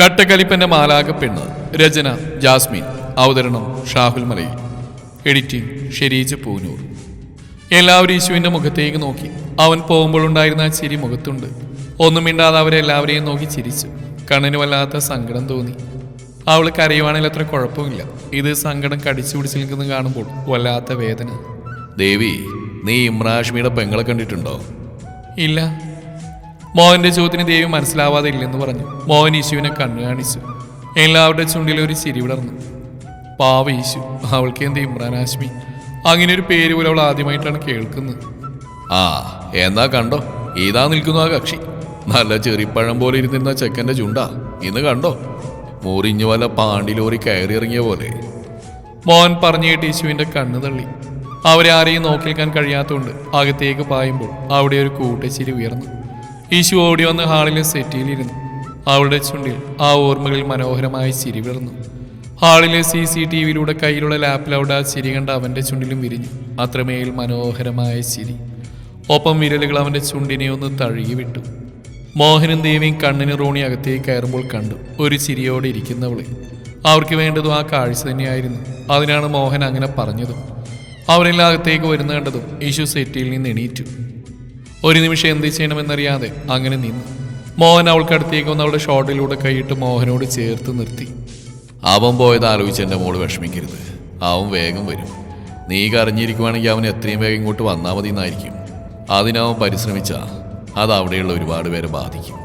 കട്ടക്കലിപ്പന്റെ മാലാക പെണ്ണ് രചന ജാസ്മിൻ അവതരണം ഷാഹുൽ മലയിൽ. എഡിറ്റിംഗ് ഷെരീജ് പൂനൂർ. എല്ലാവരും യേശുവിന്റെ മുഖത്തേക്ക് നോക്കി. അവൻ പോകുമ്പോഴുണ്ടായിരുന്ന ആ ചിരി മുഖത്തുണ്ട്. ഒന്നും മിണ്ടാതെ അവരെല്ലാവരെയും നോക്കി ചിരിച്ചു. കണ്ണിന് വല്ലാത്ത സങ്കടം തോന്നി. അവൾ കരയുവാണെങ്കിൽ അത്ര കുഴപ്പമില്ല. ഇത് സങ്കടം കടിച്ചു പിടിച്ച് നിൽക്കുന്നത് കാണുമ്പോൾ വല്ലാത്ത വേദന. ദേവി നീ ഇമ്രാഷ്മിയുടെ പെങ്ങളെ കണ്ടിട്ടുണ്ടോ? ഇല്ല. മോഹന്റെ ചോദ്യത്തിന് ദേവി മനസ്സിലാവാതെ ഇല്ലെന്ന് പറഞ്ഞു. മോഹൻ യേശുവിനെ കണ്ണു കാണിച്ചു. എല്ലാവരുടെ ചുണ്ടിൽ ഒരു ചിരി വിടർന്നു. പാവ യേശു അവൾക്ക് എന്ത് ഇമ്രാൻ ഹാഷ്മി? അങ്ങനെ ഒരു പേര് പോലും അവൾ ആദ്യമായിട്ടാണ് കേൾക്കുന്നത്. ആ എന്നാ കണ്ടോ? ഇതാ നിൽക്കുന്നു ആ കക്ഷി. നല്ല ചെറിപ്പഴം പോലെ ഇരുന്നിരുന്ന ചെക്കന്റെ ചുണ്ടാ. ഇന്ന് കണ്ടോ? മുറിഞ്ഞു വല്ല പാണ്ടി ലോറി കയറി ഇറങ്ങിയ പോലെ. മോഹൻ പറഞ്ഞു കേട്ട് യേശുവിന്റെ കണ്ണ് തള്ളി. അവരെ ആരെയും നോക്കി നിൽക്കാൻ കഴിയാത്തതുകൊണ്ട് അകത്തേക്ക് പായുമ്പോൾ അവിടെ ഒരു കൂട്ടച്ചിരി ഉയർന്നു. യേശു ഓടി വന്ന് ഹാളിലെ സെറ്റിയിലിരുന്നു. അവളുടെ ചുണ്ടിൽ ആ ഓർമ്മകളിൽ മനോഹരമായി ചിരി വിടർന്നു ഹാളിലെ സി സി ടി വിയിലൂടെ കയ്യിലുള്ള ലാപ്പിലവിടെ ആ ചിരി കണ്ട അവന്റെ ചുണ്ടിലും വിരിഞ്ഞു. അത്രമേൽ മനോഹരമായ ചിരി. ഒപ്പം വിരലുകൾ അവന്റെ ചുണ്ടിനെ ഒന്ന് തഴുകി വിട്ടു. മോഹനും ദേവിയും കണ്ണിന് റോണി അകത്തേക്ക് കയറുമ്പോൾ കണ്ടു. ഒരു ചിരിയോടെ ഇരിക്കുന്നവളെ. അവർക്ക് വേണ്ടതും ആ കാഴ്ച തന്നെയായിരുന്നു. അതിനാണ് മോഹൻ അങ്ങനെ പറഞ്ഞതും. അവരെല്ലാം അകത്തേക്ക് വരുന്ന കണ്ടതും യേശു സെറ്റിയിൽ നിന്ന് എണീറ്റു. ഒരു നിമിഷം എന്ത് ചെയ്യണമെന്നറിയാതെ അങ്ങനെ നിന്നു. മോഹൻ അവൾക്കടുത്തേക്ക് വന്ന് അവളുടെ ഷോട്ടിലൂടെ കൈയിട്ട് മോഹനോട് ചേർത്ത് നിർത്തി. അവൻ പോയത് ആലോചിച്ച് എന്റെ മോൾ വിഷമിക്കരുത്. അവൻ വേഗം വരും. നീ കരഞ്ഞിരിക്കുവാണെങ്കിൽ അവൻ എത്രയും വേഗം ഇങ്ങോട്ട് വന്നാൽ മതി എന്നായിരിക്കും അതിനവൻ പരിശ്രമിച്ചാൽ അത് അവിടെയുള്ള ഒരുപാട് പേരെ ബാധിക്കും.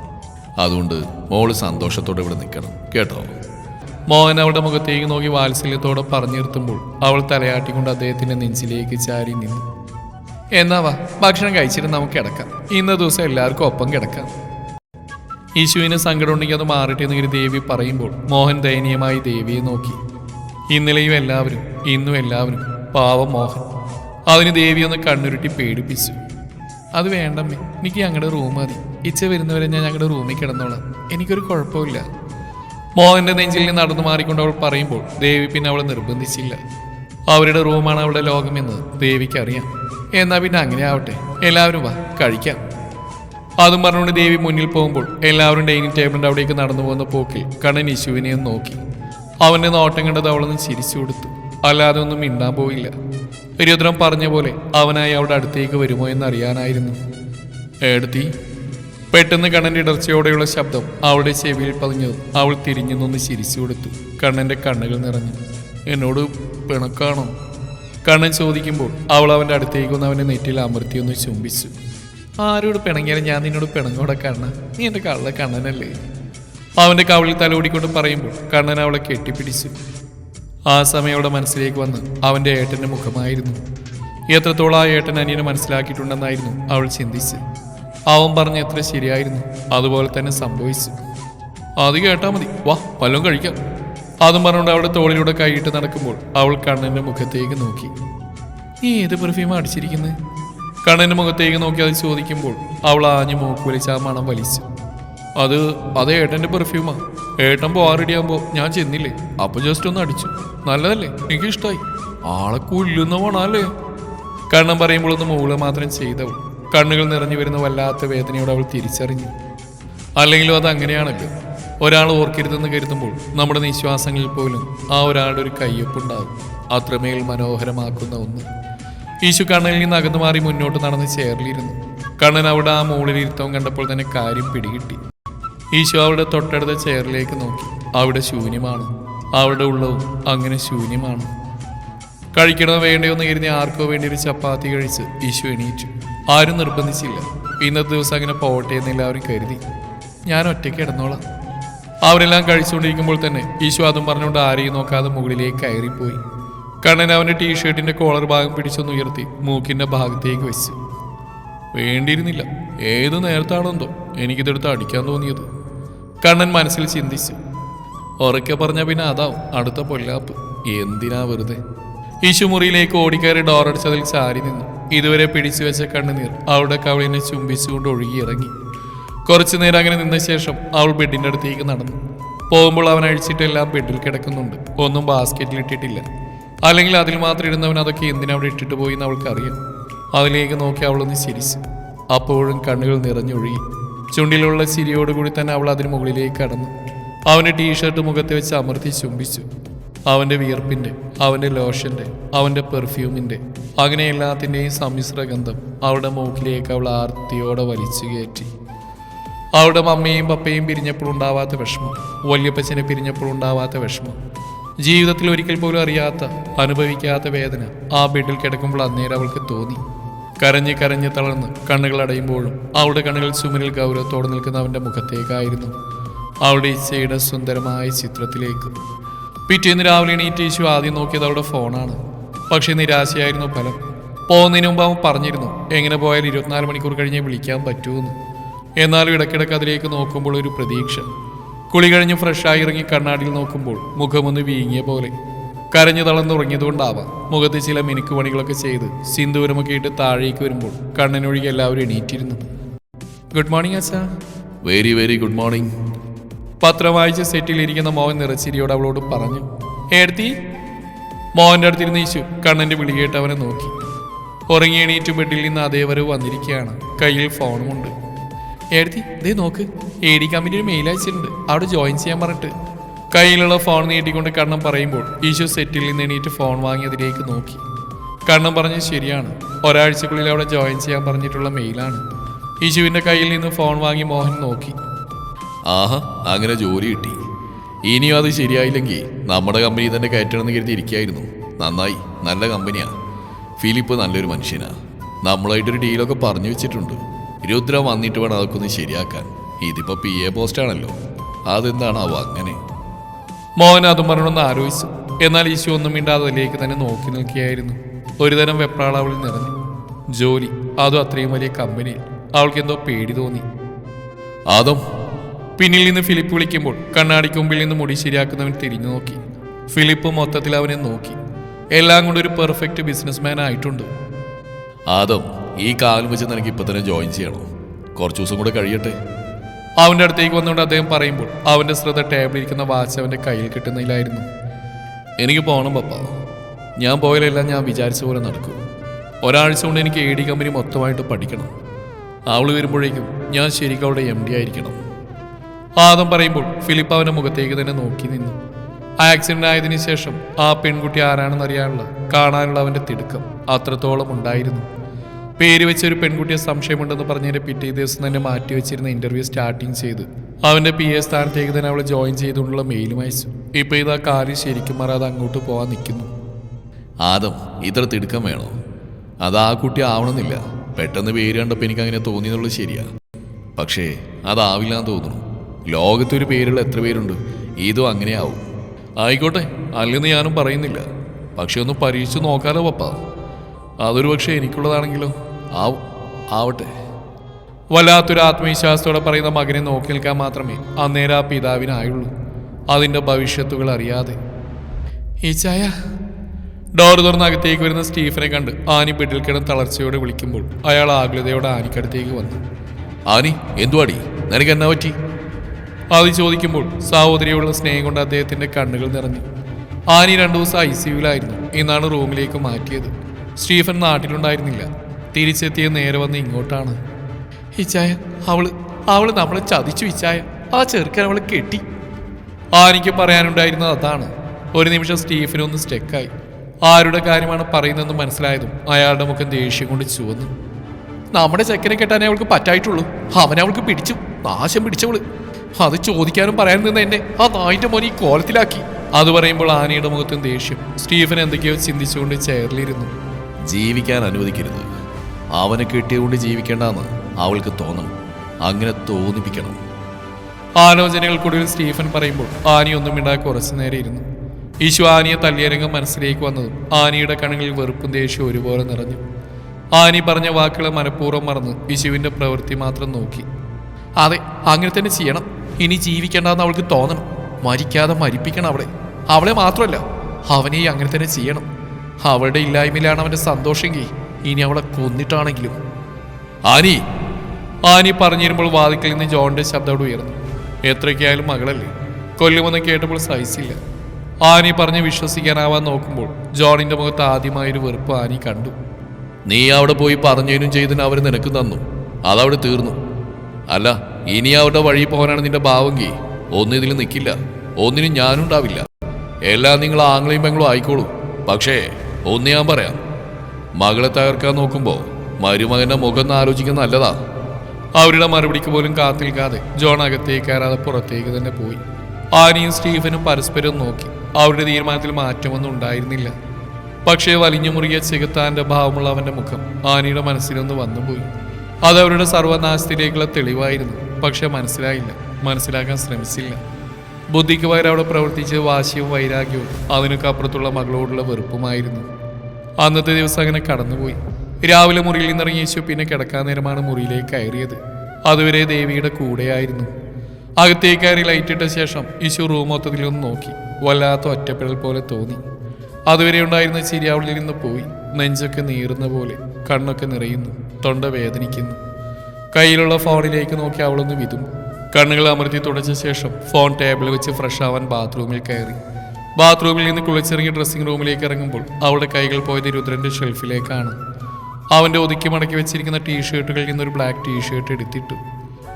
അതുകൊണ്ട് മോൾ സന്തോഷത്തോടെ ഇവിടെ നിൽക്കണം. കേട്ടോ? മോഹൻ അവളുടെ മുഖത്തേക്ക് നോക്കി വാത്സല്യത്തോടെ പറഞ്ഞു നിർത്തുമ്പോൾ അവൾ തലയാട്ടിക്കൊണ്ട് അദ്ദേഹത്തിന്റെ നെഞ്ചിലേക്ക് ചാരി നിന്നു. എന്നാ വാ ഭക്ഷണം കഴിച്ചിട്ട് നമുക്ക് കിടക്കാം. ഇന്ന ദിവസം എല്ലാവർക്കും ഒപ്പം കിടക്കാം. യേശുവിന് സങ്കടമുണ്ടെങ്കിൽ അത് മാറട്ടെ എന്നൊരു ദേവി പറയുമ്പോൾ മോഹൻ ദയനീയമായി ദേവിയെ നോക്കി. ഇന്നലെയും എല്ലാവരും ഇന്നും എല്ലാവരും പാവം മോഹൻ. അതിന് ദേവി ഒന്ന് കണ്ണുരുട്ടി പേടിപ്പിച്ചു. അത് വേണ്ടമ്മേ എനിക്ക് ഞങ്ങളുടെ റൂം മതി. ഇച്ച വരുന്നവരെ ഞാൻ ഞങ്ങളുടെ റൂമിൽ കിടന്നോളാം. എനിക്കൊരു കുഴപ്പമില്ല. മോഹന്റെ നെഞ്ചിൽ നിന്ന് നടന്നു മാറിക്കൊണ്ട് അവൾ പറയുമ്പോൾ ദേവി പിന്നെ അവളെ നിർബന്ധിച്ചില്ല. അവരുടെ റൂമാണ് അവളുടെ ലോകമെന്ന് ദേവിക്ക് അറിയാം എന്നാ പിന്നെ അങ്ങനെ ആവട്ടെ എല്ലാവരും വാ കഴിക്കാം. അതും പറഞ്ഞുകൊണ്ട് ദേവി മുന്നിൽ പോകുമ്പോൾ എല്ലാവരും ഡൈനിങ് ടേബിളിന്റെ അവിടേക്ക് നടന്നു പോകുന്ന പോക്കിൽ കണൻ യേശുവിനെ ഒന്ന് നോക്കി. അവന്റെ നോട്ടം കണ്ടത് അവളൊന്ന് ചിരിച്ചു കൊടുത്തു. അല്ലാതെ ഒന്നും മിണ്ടാൻ പോയില്ല. രുദ്രം പറഞ്ഞ പോലെ അവനായി അവിടെ അടുത്തേക്ക് വരുമോ എന്നറിയാനായിരുന്നു. എടുത്തി പെട്ടെന്ന് കണ്ണന്റെ ഇടർച്ചയോടെയുള്ള ശബ്ദം അവളുടെ ചെവിയിൽ പതിഞ്ഞതും അവൾ തിരിഞ്ഞു നിന്ന് ചിരിച്ചു കൊടുത്തു. കണ്ണന്റെ കണ്ണുകൾ നിറഞ്ഞു. എന്നോട് പിണക്കാണോ? കണ്ണൻ ചോദിക്കുമ്പോൾ അവൾ അവന്റെ അടുത്തേക്ക് വന്ന് നെറ്റിയിൽ നെറ്റിൽ അമർത്തി ഒന്ന് ചുംബിച്ചു. ആരോട് പിണങ്ങിയാലും ഞാൻ നിന്നോട് പിണങ്ങോടെ കണ്ണ. നീ എന്റെ കള്ള കണ്ണനല്ലേ? അവന്റെ കവളിൽ തലോടിക്കൊണ്ട് പറയുമ്പോൾ കണ്ണൻ അവളെ കെട്ടിപ്പിടിച്ചു. ആ സമയം അവളുടെ മനസ്സിലേക്ക് വന്ന് അവന്റെ ഏട്ടന്റെ മുഖമായിരുന്നു. എത്രത്തോളം ആ ഏട്ടൻ അനിയനെ മനസ്സിലാക്കിയിട്ടുണ്ടെന്നായിരുന്നു അവൾ ചിന്തിച്ച്. അവൻ പറഞ്ഞ എത്ര ശരിയായിരുന്നു അതുപോലെ തന്നെ സംഭവിച്ചു. അത് കേട്ടാ മതി. വാ വല്ലതും കഴിക്കാം. അതും പറഞ്ഞുകൊണ്ട് അവളുടെ തോളിലൂടെ കൈയിട്ട് നടക്കുമ്പോൾ അവൾ കണ്ണന്റെ മുഖത്തേക്ക് നോക്കി. നീ ഏത് പെർഫ്യൂം അടിച്ചിരിക്കുന്നത് കണ്ണന്റെ മുഖത്തേക്ക് നോക്കി അത് ചോദിക്കുമ്പോൾ അവൾ ആഞ്ഞു മൂക്ക് വലിച്ച് ആ മണം വലിച്ചു. അത് അത് ഏട്ടന്റെ പെർഫ്യൂമാണ് ഏട്ടൻ പോ റെഡി ആകുമ്പോൾ ഞാൻ ചെന്നില്ലേ? അപ്പോൾ ജസ്റ്റ് ഒന്ന് അടിച്ചു. നല്ലതല്ലേ? എനിക്ക് ഇഷ്ടമായി ആളെ കൊല്ലുന്ന കണ്ണൻ പറയുമ്പോൾ ഒന്ന് മൂള മാത്രം ചെയ്തവൾ കണ്ണുകൾ നിറഞ്ഞു വരുന്ന വല്ലാത്ത വേദനയോട് അവൾ തിരിച്ചറിഞ്ഞു. അല്ലെങ്കിലും അത് അങ്ങനെയാണല്ലോ. ഒരാൾ ഓർക്കരുതെന്ന് കരുതുമ്പോൾ നമ്മുടെ നിശ്വാസങ്ങളിൽ പോലും ആ ഒരാളുടെ ഒരു കയ്യൊപ്പുണ്ടാകും. അത്രമേൽ മനോഹരമാക്കുന്ന ഒന്ന്. ഈശു കണ്ണനിൽ നിന്ന് അകന്നു മാറി മുന്നോട്ട് നടന്ന് ചേർലിരുന്നു കണ്ണൻ അവിടെ ആ മുകളിലിരുത്തവും കണ്ടപ്പോൾ തന്നെ കാര്യം പിടികിട്ടി. ഈശോ അവിടെ തൊട്ടടുത്ത ചെയറിലേക്ക് നോക്കി. അവിടെ ശൂന്യമാണ്. അവിടെ ഉള്ളവും അങ്ങനെ ശൂന്യമാണ്. കഴിക്കണോ വേണ്ടയോ എന്ന് കരുതി ആർക്കോ വേണ്ടി ഒരു ചപ്പാത്തി കഴിച്ച് ഈശോ എണീറ്റു. ആരും നിർബന്ധിച്ചില്ല. ഇന്നത്തെ ദിവസം അങ്ങനെ പോവട്ടെ എന്ന് എല്ലാവരും കരുതി. ഞാൻ ഒറ്റയ്ക്ക് കിടന്നോളാം. അവരെല്ലാം കഴിച്ചുകൊണ്ടിരിക്കുമ്പോൾ തന്നെ ഈശോ അതും പറഞ്ഞുകൊണ്ട് ആരെയും നോക്കാതെ മുകളിലേക്ക് കയറിപ്പോയി. കണ്ണൻ അവന്റെ ടീഷർട്ടിന്റെ കോളർ ഭാഗം പിടിച്ചൊന്ന് ഉയർത്തി മൂക്കിന്റെ ഭാഗത്തേക്ക് വെച്ചു. വേണ്ടിയിരുന്നില്ല. ഏത് നേരത്താണെന്തോ എനിക്കിതെടുത്ത് അടിക്കാൻ തോന്നിയത്. കണ്ണൻ മനസ്സിൽ ചിന്തിച്ചു. ഉറക്കെ പറഞ്ഞ പിന്നെ അതാവും അടുത്ത പൊല്ലാപ്പ്. എന്തിനാ വെറുതെ? ഈശു മുറിയിലേക്ക് ഓടിക്കയറി ഡോറടിച്ചതിൽ ചാരി നിന്നു. ഇതുവരെ പിടിച്ചു വെച്ച കണ്ണുനീർ അവളുടെ കവളിനെ ചുംബിച്ചുകൊണ്ട് ഒഴുകി ഇറങ്ങി. കുറച്ചു നേരം അങ്ങനെ നിന്ന ശേഷം അവൾ ബെഡിന്റെ അടുത്തേക്ക് നടന്നു. പോകുമ്പോൾ അവൻ അഴിച്ചിട്ടെല്ലാം ബെഡിൽ കിടക്കുന്നുണ്ട്. ഒന്നും ബാസ്ക്കറ്റിൽ ഇട്ടിട്ടില്ല. അല്ലെങ്കിൽ അതിൽ മാത്രം ഇടുന്നവൻ അതൊക്കെ എന്തിനവിടെ ഇട്ടിട്ട് പോയി എന്ന് അവൾക്കറിയാം. അതിലേക്ക് നോക്കി അവളൊന്ന് ചിരിച്ചു. അപ്പോഴും കണ്ണുകൾ നിറഞ്ഞൊഴുകി. ചുണ്ടിലുള്ള ചിരിയോടുകൂടി തന്നെ അവൾ അതിന് മുകളിലേക്ക് കടന്നു. അവന്റെ ടീഷർട്ട് മുഖത്ത് വെച്ച് അമർത്തി ചുംബിച്ചു. അവന്റെ വിയർപ്പിന്റെ അവന്റെ ലോഷന്റെ അവന്റെ പെർഫ്യൂമിന്റെ അങ്ങനെ എല്ലാത്തിന്റെയും സമ്മിശ്ര ഗന്ധം അവളുടെ മൂക്കിലേക്ക് അവൾ ആർത്തിയോടെ വലിച്ചു കയറ്റി. അവളുടെ മമ്മയും പപ്പയും പിരിഞ്ഞപ്പോൾ ഉണ്ടാവാത്ത വിഷമം. വല്യപ്പച്ചനെ പിരിഞ്ഞപ്പോൾ ഉണ്ടാവാത്ത വിഷമം. ജീവിതത്തിൽ ഒരിക്കൽ പോലും അറിയാത്ത അനുഭവിക്കാത്ത വേദന ആ ബെഡിൽ കിടക്കുമ്പോൾ അന്നേരം അവൾക്ക് തോന്നി. കരഞ്ഞ് കരഞ്ഞ് തളർന്ന് കണ്ണുകൾ അടയുമ്പോഴും അവളുടെ കണ്ണുകൾ സുമനിൽ ഗൗരവത്തോടെ നിൽക്കുന്ന അവന്റെ മുഖത്തേക്കായിരുന്നു. അവളുടെ ഇച്ഛയുടെ സുന്ദരമായ ചിത്രത്തിലേക്ക്. പിറ്റേന്ന് രാവിലെ എണീറ്റ് യേശു ആദ്യം നോക്കിയത് അവളുടെ ഫോണാണ്. പക്ഷേ നിരാശയായിരുന്നു ഫലം. പോകുന്നതിന് മുമ്പ് അവൻ പറഞ്ഞിരുന്നു എങ്ങനെ പോയാൽ ഇരുപത്തിനാല് മണിക്കൂർ കഴിഞ്ഞേ വിളിക്കാൻ പറ്റുമെന്ന് എന്നാലും ഇടയ്ക്കിടയ്ക്ക് അതിലേക്ക് നോക്കുമ്പോൾ ഒരു പ്രതീക്ഷ. കുളി കഴിഞ്ഞ് ഫ്രഷായി ഇറങ്ങി കണ്ണാടിയിൽ നോക്കുമ്പോൾ മുഖമൊന്ന് വീങ്ങിയ പോലെ. കരഞ്ഞു തളർന്നുറങ്ങിയതുകൊണ്ടാവാം. മുഖത്ത് ചില മിനുക്ക് പണികളൊക്കെ ചെയ്ത് സിന്ദൂരമൊക്കെ ഇട്ട് താഴേക്ക് വരുമ്പോൾ കണ്ണനൊഴികെ എല്ലാവരും എണീറ്റിരുന്നു ഗുഡ് മോർണിംഗ് അച്ഛാ. വെരി വെരി ഗുഡ് മോർണിംഗ് പത്രം വായിച്ച് സെറ്റിലിരിക്കുന്ന മോഹൻ നിറച്ചിരിയോട് അവളോട് പറഞ്ഞു ഏടത്തി. മോഹന്റെ അടുത്തിരുന്ന് ഈശു കണ്ണന്റെ വിളി കേട്ട് അവനെ നോക്കി. ഉറങ്ങി എണീറ്റ് ബെഡിൽ നിന്ന് അതേവരെ വന്നിരിക്കുകയാണ്. കയ്യിൽ ഫോണുമുണ്ട്. ഏടത്തി ദേ നോക്ക് എ ഡി കമ്പനി ഒരു മെയിൽ അയച്ചിട്ടുണ്ട്. അവിടെ ജോയിൻ ചെയ്യാൻ പറഞ്ഞിട്ട്. കയ്യിലുള്ള ഫോൺ നീട്ടിക്കൊണ്ട് കണ്ണം പറയുമ്പോൾ ഈശോ സെറ്റിൽ നിന്ന് എണീറ്റ് ഫോൺ വാങ്ങി അതിലേക്ക് നോക്കി. കണ്ണം പറഞ്ഞത് ശരിയാണ്. ഒരാഴ്ചക്കുള്ളിൽ അവിടെ ജോയിൻ ചെയ്യാൻ പറഞ്ഞിട്ടുള്ള മെയിലാണ് ഈശുവിന്റെ കയ്യിൽ നിന്ന് ഫോൺ വാങ്ങി മോഹൻ നോക്കി. ആഹാ അങ്ങനെ ജോലി കിട്ടി. ഇനിയും അത് ശരിയായില്ലെങ്കിൽ നമ്മുടെ കമ്പനി തന്നെ കയറ്റണമെന്ന് കരുതി നന്നായി നല്ല കമ്പനിയാണ് ഫിലിപ്പ് നല്ലൊരു മനുഷ്യനാണ് നമ്മളായിട്ടൊരു ഡീലൊക്കെ പറഞ്ഞു വെച്ചിട്ടുണ്ട്. രുദ്ര വന്നിട്ട് വേണം അതൊക്കെ ഒന്ന് ശരിയാക്കാൻ. ഇതിപ്പോ പി എ പോസ്റ്റാണല്ലോ അതെന്താണാവോ അങ്ങനെ? മോഹൻ അതും പറഞ്ഞൊന്ന് ആലോചിച്ചു. എന്നാൽ ഈശോ ഒന്നും മിണ്ടാതെ അതിലേക്ക് തന്നെ നോക്കി നിൽക്കുകയായിരുന്നു. ഒരുതരം വെപ്രാള അവളിൽ നിറഞ്ഞു. ജോലി അതും അത്രയും വലിയ കമ്പനിയിൽ. അവൾക്ക് എന്തോ പേടി തോന്നി. ആദം പിന്നിൽ നിന്ന് ഫിലിപ്പ് വിളിക്കുമ്പോൾ കണ്ണാടിക്ക് മുമ്പിൽ നിന്ന് മുടി ശരിയാക്കുന്നവൻ തിരിഞ്ഞു നോക്കി. ഫിലിപ്പ് മൊത്തത്തിൽ അവനെ നോക്കി. എല്ലാം കൊണ്ട് ഒരു പെർഫെക്റ്റ് ബിസിനസ്മാൻ ആയിട്ടുണ്ട്. ആദം ഈ കാലം വെച്ച് നിനക്ക് ഇപ്പൊ തന്നെ ജോയിൻ ചെയ്യണോ? കുറച്ച് ദിവസം കൂടെ കഴിയട്ടെ. അവന്റെ അടുത്തേക്ക് വന്നുകൊണ്ട് അദ്ദേഹം പറയുമ്പോൾ അവന്റെ ശ്രദ്ധ ടേബിളിൽ ഇരിക്കുന്ന വാച്ച് അവന്റെ കയ്യിൽ കിട്ടുന്നതിലായിരുന്നു. എനിക്ക് പോകണം പപ്പ. ഞാൻ പോയാലെല്ലാം ഞാൻ വിചാരിച്ച പോലെ നടക്കും. ഒരാഴ്ച കൊണ്ട് എനിക്ക് എ ഡി കമ്പനി മൊത്തമായിട്ട് പഠിക്കണം. അവൾ വരുമ്പോഴേക്കും ഞാൻ ശരിക്കും അവിടെ എം ഡി ആയിരിക്കണം. ആദം പറയുമ്പോൾ ഫിലിപ്പ് അവന്റെ മുഖത്തേക്ക് തന്നെ നോക്കി നിന്നു. ആക്സിഡന്റ് ആയതിനു ശേഷം ആ പെൺകുട്ടി ആരാണെന്ന് അറിയാനുള്ള കാണാനുള്ള അവന്റെ തിടുക്കം അത്രത്തോളം ഉണ്ടായിരുന്നു. പേര് വെച്ച ഒരു പെൺകുട്ടിയെ സംശയമുണ്ടെന്ന് പറഞ്ഞതിന്റെ പിറ്റേ ദിവസം തന്നെ മാറ്റി വെച്ചിരുന്ന ഇന്റർവ്യൂ സ്റ്റാർട്ടിങ് ചെയ്ത്. അവന്റെ പി എ സ്ഥാനത്തേക്ക് തന്നെ അവളെ ജോയിൻ ചെയ്തുകൊണ്ടുള്ള മെയിലും അയച്ചു. ഇപ്പൊ ആ കാര്യം ശരിക്കും മാറാതെ അങ്ങോട്ട് പോകാൻ നിൽക്കുന്നു. ആദം ഇത്ര തിടുക്കം വേണോ? അത് ആ കുട്ടി ആവണമെന്നില്ല. പെട്ടെന്ന് പേര് കണ്ടപ്പോൾ എനിക്ക് അങ്ങനെ തോന്നിയെന്നുള്ളത് ശരിയാ. പക്ഷേ അതാവില്ല എന്ന് തോന്നുന്നു. ലോകത്തൊരു പേരുള്ള എത്ര പേരുണ്ട്? ഇതും അങ്ങനെയാവും. ആയിക്കോട്ടെ അല്ലെന്ന് ഞാനും പറയുന്നില്ല. പക്ഷെ ഒന്ന് പരീക്ഷിച്ച് നോക്കാലോ പപ്പ. അതൊരു പക്ഷേ എനിക്കുള്ളതാണെങ്കിലോ? ആവും ആവട്ടെ. വല്ലാത്തൊരു ആത്മവിശ്വാസത്തോടെ പറയുന്ന മകനെ നോക്കി നിൽക്കാൻ മാത്രമേ അന്നേരം ആ പിതാവിനായുള്ളൂ. അതിന്റെ ഭവിഷ്യത്തുകൾ അറിയാതെ. ഈ ചായ ഡോർ തുറന്ന് അകത്തേക്ക് വരുന്ന സ്റ്റീഫനെ കണ്ട് ആനി ബെഡിൽ കിടന്ന് തളർച്ചയോടെ വിളിക്കുമ്പോൾ അയാൾ ആകുലതയോടെ ആനിക്കടുത്തേക്ക് വന്നു. ആനി എന്തുവാടി? നിനക്ക് എന്നാ പറ്റി? അത് ചോദിക്കുമ്പോൾ സഹോദരിയുള്ള സ്നേഹം കൊണ്ട് അദ്ദേഹത്തിന്റെ കണ്ണുകൾ നിറഞ്ഞു. ആനി രണ്ടു ദിവസം ഐ സിയുലായിരുന്നു ഇന്നാണ് റൂമിലേക്ക് മാറ്റിയത്. സ്റ്റീഫൻ നാട്ടിലുണ്ടായിരുന്നില്ല. തിരിച്ചെത്തിയ നേരെ വന്ന് ഇങ്ങോട്ടാണ്. ഇച്ചായ അവൾ അവൾ നമ്മളെ ചതിച്ചു ഇച്ചായ. ആ ചെറുക്കൻ അവളെ കെട്ടി. ആ എനിക്ക് പറയാനുണ്ടായിരുന്നത് അതാണ്. ഒരു നിമിഷം സ്റ്റീഫൻ സ്റ്റീഫനൊന്ന് സ്റ്റെക്കായി. ആരുടെ കാര്യമാണ് പറയുന്നതെന്ന് മനസ്സിലായതും അയാളുടെ മുഖം ദേഷ്യം കൊണ്ട് ചുവന്നു. നമ്മുടെ ചെക്കനെ കെട്ടാനേ അവൾക്ക് പറ്റായിട്ടുള്ളൂ. അവനെ അവൾക്ക് പിടിച്ചു. നാശം പിടിച്ചവൾ. അത് ചോദിക്കാനും പറയാൻ നിന്ന് എന്നെ ആ നായിന്റെ മോനെ ഈ കോലത്തിലാക്കി. അത് പറയുമ്പോൾ ആനയുടെ മുഖത്തും ദേഷ്യം. സ്റ്റീഫൻ എന്തൊക്കെയോ ചിന്തിച്ചുകൊണ്ട് ചെയറിലിരുന്നു. ജീവിക്കാൻ അനുവദിക്കരുത്. അവനെ കിട്ടിയതുകൊണ്ട് ജീവിക്കേണ്ടെന്ന് അവൾക്ക് തോന്നണം. അങ്ങനെ തോന്നിപ്പിക്കണം. ആലോചനകൾക്കൊടുവിൽ സ്റ്റീഫൻ പറയുമ്പോൾ ആനി ഒന്നും മിണ്ടാതെ കുറച്ചു നേരം ഇരുന്നു. ഈശു ആനിയെ തല്ലിയരംഗം മനസ്സിലേക്ക് വന്നതും ആനിയുടെ കണ്ണുകളിൽ വെറുപ്പും ദേഷ്യവും ഒരുപോലെ നിറഞ്ഞു. ആനി പറഞ്ഞ വാക്കുകളെ മനഃപൂർവം മറന്ന് യേശുവിന്റെ പ്രവൃത്തി മാത്രം നോക്കി. അതെ അങ്ങനെ തന്നെ ചെയ്യണം. ഇനി ജീവിക്കേണ്ടെന്ന് അവൾക്ക് തോന്നണം. മരിക്കാതെ മരിപ്പിക്കണം അവളെ. അവളെ മാത്രമല്ല അവനെ അങ്ങനെ തന്നെ ചെയ്യണം. അവളുടെ ഇല്ലായ്മയിലാണ് അവന്റെ സന്തോഷമെങ്കിൽ ഇനി അവളെ കൊന്നിട്ടാണെങ്കിലും. ആനി ആനി പറഞ്ഞിരുമ്പോൾ വാതിക്കൽ നിന്ന് ജോണിന്റെ ശബ്ദം ഉയർന്നു. എത്രയ്ക്കായാലും മകളല്ലേ? കൊല്ലുമെന്ന് കേട്ടപ്പോൾ സഹിച്ചില്ല. ആനി പറഞ്ഞ് വിശ്വസിക്കാനാവാൻ നോക്കുമ്പോൾ ജോണിന്റെ മുഖത്ത് ആദ്യമായൊരു വെറുപ്പ് ആനി കണ്ടു. നീ അവിടെ പോയി പറഞ്ഞതിനും ചെയ്തതിനും അവർ നിനക്ക് തന്നു. അതവിടെ തീർന്നു. അല്ല ഇനി അവരുടെ വഴി പോകാനാണ് നിന്റെ ഭാവമെങ്കിൽ ഒന്നും ഇതിൽ നിൽക്കില്ല. ഒന്നിനും ഞാനുണ്ടാവില്ല. എല്ലാം നിങ്ങൾ ആംഗ്ലയും പെങ്ങളും ആയിക്കോളൂ. പക്ഷേ ഒന്ന് ഞാൻ പറയാം. മകളെ തകർക്കാൻ നോക്കുമ്പോൾ മരുമകന്റെ മുഖം ഒന്ന് ആലോചിക്കുന്നത് നല്ലതാ. അവരുടെ മറുപടിക്ക് പോലും കാത്തിൽക്കാതെ ജോൺ അകത്തേക്ക് കയറാതെ പുറത്തേക്ക് തന്നെ പോയി. ആനിയും സ്റ്റീഫനും പരസ്പരം നോക്കി. അവരുടെ തീരുമാനത്തിൽ മാറ്റമൊന്നും ഉണ്ടായിരുന്നില്ല. പക്ഷേ വലിഞ്ഞു മുറുകിയ ചികത്താന്റെ ഭാവമുള്ള അവന്റെ മുഖം ആനിയുടെ മനസ്സിലൊന്ന് വന്നുപോയി അത് അവരുടെ സർവനാശത്തിലേക്കുള്ള തെളിവായിരുന്നു. പക്ഷെ മനസ്സിലായില്ല. മനസ്സിലാക്കാൻ ശ്രമിച്ചില്ല. ബുദ്ധിക്ക് പകരം അവിടെ പ്രവർത്തിച്ച് വാശിയും വൈരാഗ്യവും അതിനൊക്കെ അപ്പുറത്തുള്ള മകളോടുള്ള വെറുപ്പുമായിരുന്നു. അന്നത്തെ ദിവസം അങ്ങനെ കടന്നുപോയി. രാവിലെ മുറിയിൽ നിന്നിറങ്ങി യേശു പിന്നെ കിടക്കാൻ നേരമാണ് മുറിയിലേക്ക് കയറിയത്. അതുവരെ ദേവിയുടെ കൂടെയായിരുന്നു. അകത്തേക്ക് കയറി ലൈറ്റിട്ട ശേഷം യേശു റൂം മൊത്തത്തിലൊന്ന് നോക്കി. വല്ലാത്ത ഒറ്റപ്പെടൽ പോലെ തോന്നി. അതുവരെ ഉണ്ടായിരുന്ന ചിരി അവളിൽ നിന്ന് പോയി. നെഞ്ചൊക്കെ നീറുന്ന പോലെ കണ്ണൊക്കെ നിറയുന്നു തൊണ്ട വേദനിക്കുന്നു. കയ്യിലുള്ള ഫോണിലേക്ക് നോക്കി അവളൊന്ന് വിതും. കണ്ണുകൾ അമർത്തി തുടച്ച ശേഷം ഫോൺ ടേബിളിൽ വെച്ച് ഫ്രഷ് ആവാൻ ബാത്റൂമിൽ കയറി. ബാത്റൂമിൽ നിന്ന് കുളിച്ചിറങ്ങി ഡ്രസ്സിംഗ് റൂമിലേക്ക് ഇറങ്ങുമ്പോൾ അവളുടെ കൈകൾ പോയത് രുദ്രന്റെ ഷെൽഫിലേക്കാണ് അവന്റെ ഒതുക്കി മടക്കി വെച്ചിരിക്കുന്ന ടീഷർട്ടുകളിൽ നിന്നൊരു ബ്ലാക്ക് ടീഷർട്ട് എടുത്തിട്ടു.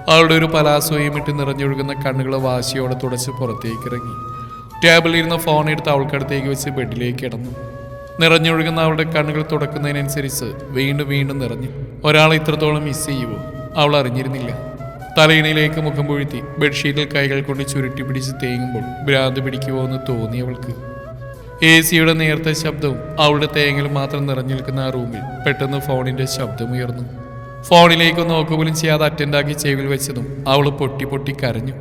അവളുടെ ഒരു പലാസോയും ഇട്ട് നിറഞ്ഞൊഴുകുന്ന കണ്ണുകൾ വാശിയോടെ തുടച്ച് പുറത്തേക്ക് ഇറങ്ങി ടേബിളിൽ ഇരുന്ന ഫോൺ എടുത്ത് അവൾക്കടുത്തേക്ക് വെച്ച് ബെഡിലേക്ക് കിടന്നു നിറഞ്ഞൊഴുകുന്ന അവളുടെ കണ്ണുകൾ തുടക്കുന്നതിനനുസരിച്ച് വീണ്ടും വീണ്ടും നിറഞ്ഞു. ഒരാളെ ഇത്രത്തോളം മിസ് ചെയ്യുമോ അവൾ അറിഞ്ഞിരുന്നില്ല. തലയിണയിലേക്ക് മുഖം പൊഴുത്തി ബെഡ്ഷീറ്റിൽ കൈകൾ കൊണ്ട് ചുരുട്ടി പിടിച്ച് തേങ്ങുമ്പോൾ ഭ്രാന്ത് പിടിക്കുമോ എന്ന് തോന്നി അവൾക്ക്. എ സിയുടെ നേരത്തെ ശബ്ദവും അവളുടെ തേങ്ങൽ മാത്രം നിറഞ്ഞു നിൽക്കുന്ന ആ റൂമിൽ പെട്ടെന്ന് ഫോണിന്റെ ശബ്ദം ഉയർന്നു. ഫോണിലേക്ക് നോക്കുപോലും ചെയ്യാതെ അറ്റൻഡാക്കി ചെവിൽ വെച്ചതും അവൾ പൊട്ടി പൊട്ടി കരഞ്ഞു.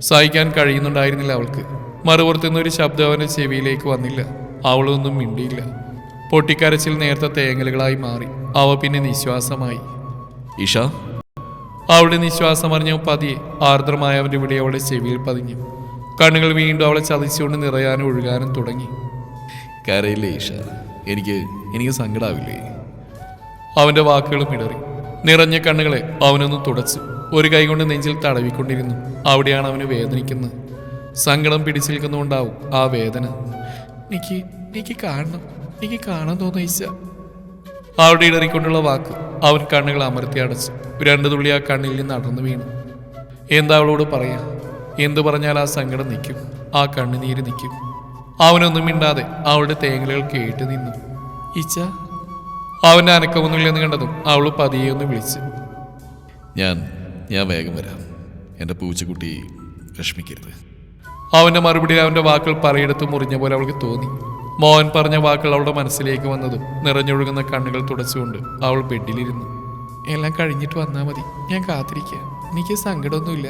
സഹിക്കാൻ കഴിയുന്നുണ്ടായിരുന്നില്ല അവൾക്ക്. മറുപുറത്തുനിന്ന് ഒരു ശബ്ദം അവന്റെ ചെവിയിലേക്ക് വന്നില്ല. അവളൊന്നും മിണ്ടിയില്ല. പൊട്ടിക്കരച്ചിൽ നേരത്തെ തേങ്ങലുകളായി മാറി. അവ പിന്നെ നിശ്വാസമായി. ഇഷ അവളുടെ നിശ്വാസം അറിഞ്ഞ പതിയെ ആർദ്രമായ അവന്റെ ഇവിടെ അവളുടെ ചെവിയിൽ പതിഞ്ഞു. കണ്ണുകൾ വീണ്ടും അവളെ ചതിച്ചുകൊണ്ട് നിറയാനും ഒഴുകാനും തുടങ്ങി. കരയില്ലേ ഈഷ എനിക്ക് എനിക്ക് സങ്കടാവില്ലേ? അവന്റെ വാക്കുകളും ഇടറി നിറഞ്ഞ കണ്ണുകളെ അവനൊന്ന് തുടച്ചു. ഒരു കൈകൊണ്ട് നെഞ്ചിൽ തടവിക്കൊണ്ടിരുന്നു. അവിടെയാണ് അവന് വേദനിക്കുന്നത്. സങ്കടം പിടിച്ചിരിക്കുന്നുണ്ടാവും ആ വേദന. എനിക്ക് എനിക്ക് കാണണം. എനിക്ക് കാണാൻ തോന്നിച്ച അവിടെ ഇടറിക്കൊണ്ടുള്ള വാക്ക് അവൻ കണ്ണുകൾ അമർത്തി അടച്ചു. രണ്ടു തുള്ളി ആ കണ്ണിൽ നിന്ന് അടർന്നു വീണു. എന്താ അവളോട് പറയാ? എന്തു പറഞ്ഞാൽ ആ സങ്കടം നിൽക്കും. ആ കണ്ണുനീര് നിൽക്കും. അവനൊന്നും മിണ്ടാതെ അവളുടെ തേങ്ങലുകൾ കേട്ട് നിന്നു. ഇച്ച അവന്റെ അനക്കമൊന്നുമില്ലെന്ന് കണ്ടതും അവൾ പതിയെ ഒന്ന് വിളിച്ചു. ഞാൻ ഞാൻ വേഗം വരാം. എന്റെ പൂച്ചക്കുട്ടി വിഷമിക്കരുത്. അവന്റെ മറുപടി അവന്റെ വാക്കുകൾ പലയിടത്ത് മുറിഞ്ഞ പോലെ അവൾക്ക് തോന്നി. മോഹൻ പറഞ്ഞ വാക്കുകൾ അവളുടെ മനസ്സിലേക്ക് വന്നതും നിറഞ്ഞൊഴുകുന്ന കണ്ണുകൾ തുടച്ചുകൊണ്ട് അവൾ ബെഡിലിരുന്നു. എല്ലാം കഴിഞ്ഞിട്ട് വന്നാൽ മതി. ഞാൻ കാത്തിരിക്കുക എനിക്ക് സങ്കടമൊന്നുമില്ല.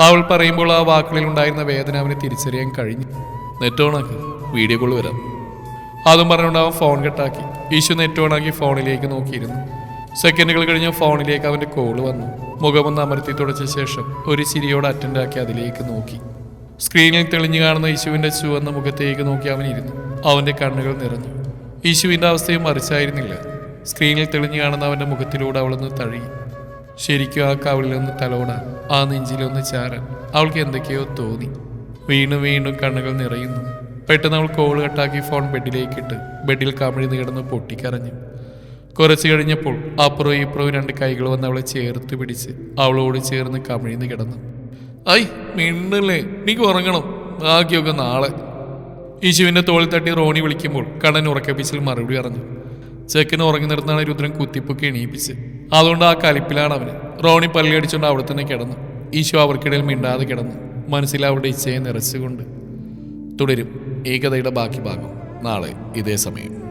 അവൾ പറയുമ്പോൾ ആ വാക്കുകളിൽ ഉണ്ടായിരുന്ന വേദന അവനെ തിരിച്ചറിയാൻ കഴിഞ്ഞു. നെറ്റ് വീഡിയോ കോൾ വരാം. അതും പറഞ്ഞുകൊണ്ട് അവൻ ഫോൺ കട്ടാക്കി. ഈശു നെറ്റ് ഓണാക്കി ഫോണിലേക്ക് നോക്കിയിരുന്നു. സെക്കൻഡുകൾ കഴിഞ്ഞ് ഫോണിലേക്ക് അവന്റെ കോൾ വന്നു. മുഖമൊന്ന് അമർത്തി തുടച്ച ശേഷം ഒരു ചിരിയോട് അറ്റൻഡ് ആക്കി അതിലേക്ക് നോക്കി. സ്ക്രീനിൽ തെളിഞ്ഞു കാണുന്ന യേശുവിന്റെ ചുവന്ന മുഖത്തേക്ക് നോക്കി അവൻ ഇരുന്നു. അവന്റെ കണ്ണുകൾ നിറഞ്ഞു. യേശുവിന്റെ അവസ്ഥയും മറിച്ചായിരുന്നില്ല. സ്ക്രീനിൽ തെളിഞ്ഞു കാണുന്ന അവന്റെ മുഖത്തിലൂടെ അവളൊന്ന് തഴുകി ശരിക്കും ആ കവിളിലൊന്ന് തലോടാൻ ആ നെഞ്ചിലൊന്ന് ചാരാൻ. അവൾക്ക് എന്തൊക്കെയോ തോന്നി. വീണ്ടും വീണ്ടും കണ്ണുകൾ നിറയുന്നു. പെട്ടെന്ന് അവൾ കോൾ കട്ടാക്കി ഫോൺ ബെഡിലേക്ക് ഇട്ട് ബെഡിൽ കമിഴ്ന്ന് കിടന്ന് പൊട്ടിക്കരഞ്ഞു. കുറച്ച് കഴിഞ്ഞപ്പോൾ അപ്പുറവും ഇപ്പുറവും രണ്ട് കൈകൾ വന്ന് അവളെ ചേർത്ത് പിടിച്ച് അവളോട് ചേർന്ന് കമിഴ്ന്ന് കിടന്നു ഐ മിണ്ടല്ലേ? എനിക്ക് ഉറങ്ങണം. ബാക്കിയൊക്കെ നാളെ. യേശുവിന്റെ തോളിൽ തട്ടി റോണി വിളിക്കുമ്പോൾ കണ്ണൻ ഉറക്കപ്പിച്ചിൽ മറുപടി പറഞ്ഞു. ചെക്കന് ഉറങ്ങി നിർന്നാണ് രുദ്രൻ കുത്തിപ്പൊക്കി എണീപ്പിച്ച്. അതുകൊണ്ട് ആ കലിപ്പിലാണ് അവന്. റോണി പള്ളി അടിച്ചുകൊണ്ട് അവിടെ തന്നെ കിടന്നു. ഈശോ അവർക്കിടയിൽ മിണ്ടാതെ കിടന്നു. മനസ്സിൽ അവരുടെ ഇച്ഛയെ നിറച്ചുകൊണ്ട്. തുടരും ഈ കഥയുടെ ബാക്കി ഭാഗം. നാളെ ഇതേ സമയം.